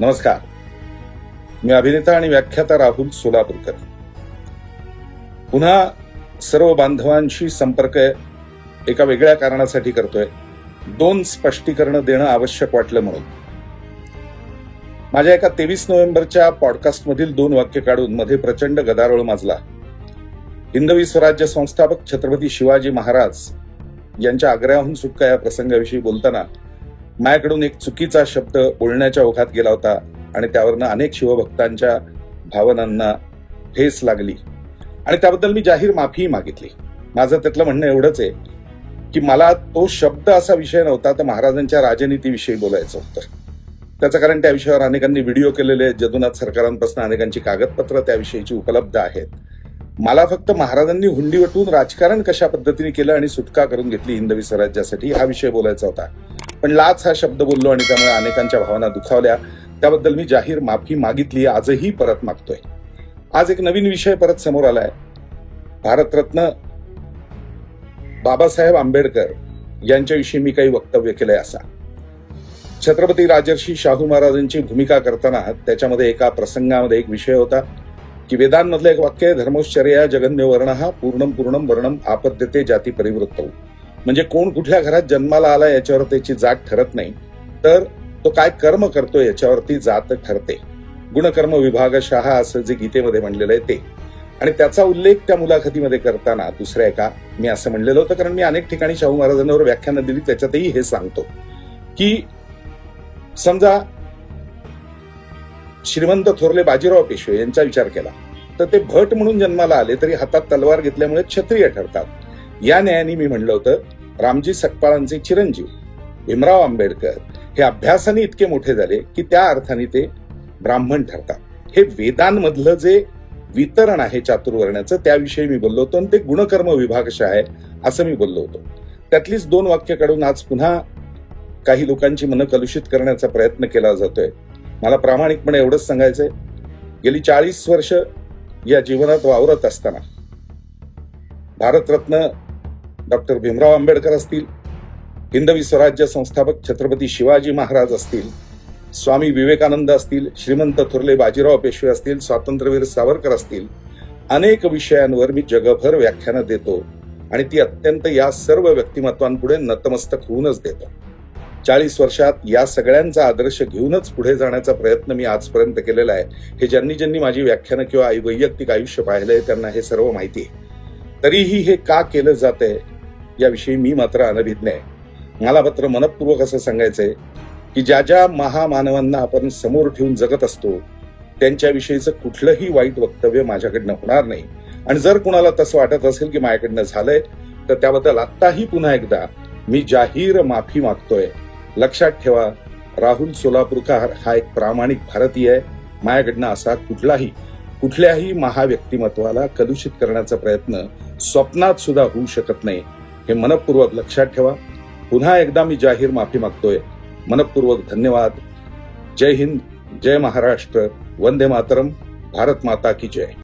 नमस्कार. मी अभिनेता आणि व्याख्याता राहुल सोलापूरकर. पुन्हा सर्व बांधवांशी संपर्क एका वेगळ्या कारणासाठी करतोय. दोन स्पष्टीकरणं देणं आवश्यक वाटलं म्हणून. माझ्या एका तेवीस नोव्हेंबरच्या पॉडकास्टमधील दोन वाक्य काढून मध्ये प्रचंड गदारोळ माजला. हिंदवी स्वराज्य संस्थापक छत्रपती शिवाजी महाराज यांच्या आग्र्याहून सुटका या प्रसंगाविषयी बोलताना माझ्याकडून एक चुकीचा शब्द बोलण्याच्या ओघात गेला होता आणि त्यावरनं अनेक शिवभक्तांच्या भावनांना ठेस लागली. आणि त्याबद्दल मी जाहीर माफी मागितली. माझं त्यातलं म्हणणं एवढंच आहे की मला तो शब्द असा विषय नव्हता तर महाराजांच्या राजनीतीविषयी बोलायचं होतं. त्याचं कारण त्या विषयावर अनेकांनी व्हिडिओ केलेले आहेत. जदुनाथ सरकारांपासून अनेकांची कागदपत्र त्याविषयीची उपलब्ध आहेत. मला फक्त महाराजांनी हुंडी वटून राजकारण कशा पद्धतीने केलं आणि सुटका करून घेतली हिंदवी स्वराज्यासाठी हा विषय बोलायचा होता. पण लाच हा शब्द बोललो आणि त्यामुळे अनेकांच्या भावना दुखावल्या. त्याबद्दल मी जाहीर माफी मागितली आजही परत मागतोय. आज एक नवीन विषय परत समोर आलाय. भारतरत्न बाबासाहेब आंबेडकर यांच्याविषयी मी काही वक्तव्य केलंय असा. छत्रपती राजर्षी शाहू महाराजांची भूमिका करताना त्याच्यामध्ये एका प्रसंगामध्ये एक विषय होता की वेदांमधलं एक वाक्य आहे धर्मोश्चर्या जगन्य वर्ण हा पूर्णम पूर्णम वर्णम आपद्यते जाती परिवृत्त. म्हणजे कोण कुठल्या घरात जन्माला आला याच्यावर त्याची जात ठरत नाही. तर तो काय कर्म करतो याच्यावरती जात ठरते. गुणकर्म विभागशः असं जे गीतेमध्ये म्हणलेलं आहे ते. आणि त्याचा उल्लेख त्या मुलाखतीमध्ये करताना दुसऱ्या एका मी असं म्हणलेलं होतं कारण मी अनेक ठिकाणी शाहू महाराजांवर व्याख्यानं दिली त्याच्यातही हे सांगतो. की समजा श्रीमंत थोरले बाजीराव पेशवे यांचा विचार केला तर ते भट म्हणून जन्माला आले तरी हातात तलवार घेतल्यामुळे क्षत्रिय ठरतात. या न्यायाने मी म्हणलं होतं रामजी सकपाळांचे चिरंजीव भीमराव आंबेडकर हे अभ्यासाने इतके मोठे झाले की त्या अर्थाने ते ब्राह्मण ठरतात. हे वेदांमधलं जे वितरण आहे चातुर्वर्ण्याचं त्याविषयी मी बोललो होतो आणि ते गुणकर्म विभागश आहे असं मी बोललो होतो. त्यातलीच दोन वाक्य काढून आज पुन्हा काही लोकांची मनं कलुषित करण्याचा प्रयत्न केला जातोय. मला प्रामाणिकपणे एवढंच सांगायचंय. गेली चाळीस वर्ष या जीवनात वावरत असताना भारतरत्न डॉक्टर भीमराव आंबेडकर असतील हिंदवी स्वराज्य संस्थापक छत्रपती शिवाजी महाराज असतील स्वामी विवेकानंद असतील श्रीमंत थुर्ले बाजीराव पेशवे असतील स्वातंत्र्यवीर सावरकर असतील अनेक विषयांवर मी जगभर व्याख्यानं देतो आणि ती अत्यंत या सर्व व्यक्तिमत्वांपुढे नतमस्तक होऊनच देतो. चाळीस वर्षात या सगळ्यांचा आदर्श घेऊनच पुढे जाण्याचा प्रयत्न मी आजपर्यंत केलेला आहे. हे ज्यांनी ज्यांनी माझी व्याख्यानं किंवा आई- वैयक्तिक आयुष्य पाहिलंय त्यांना हे सर्व माहिती आहे. तरीही हे का केलं जात आहे याविषयी मी मात्र अनभिज्ञ आहे मला मात्र मनपूर्वक असं सांगायचंय की ज्या ज्या महामानवांना आपण समोर ठेवून जगत असतो त्यांच्याविषयीचं कुठलंही वाईट वक्तव्य माझ्याकडनं होणार नाही. आणि जर कुणाला तसं वाटत असेल की माझ्याकडनं झालंय तर त्याबद्दल आत्ताही पुन्हा एकदा मी जाहीर माफी मागतोय. लक्षात ठेवा राहुल सोलापूरकर हा एक प्रामाणिक भारतीय आहे. माझ्याकडनं असा कुठलाही कुठल्याही महाव्यक्तिमत्वाला कलुषित करण्याचा प्रयत्न स्वप्नात सुद्धा होऊ शकत नाही. हे मनपूर्वक लक्षात ठेवा. पुन्हा एकदा मी जाहीर माफी मागतोय. मनपूर्वक धन्यवाद. जय हिंद जय महाराष्ट्र. वंदे मातरम. भारत माता की जय.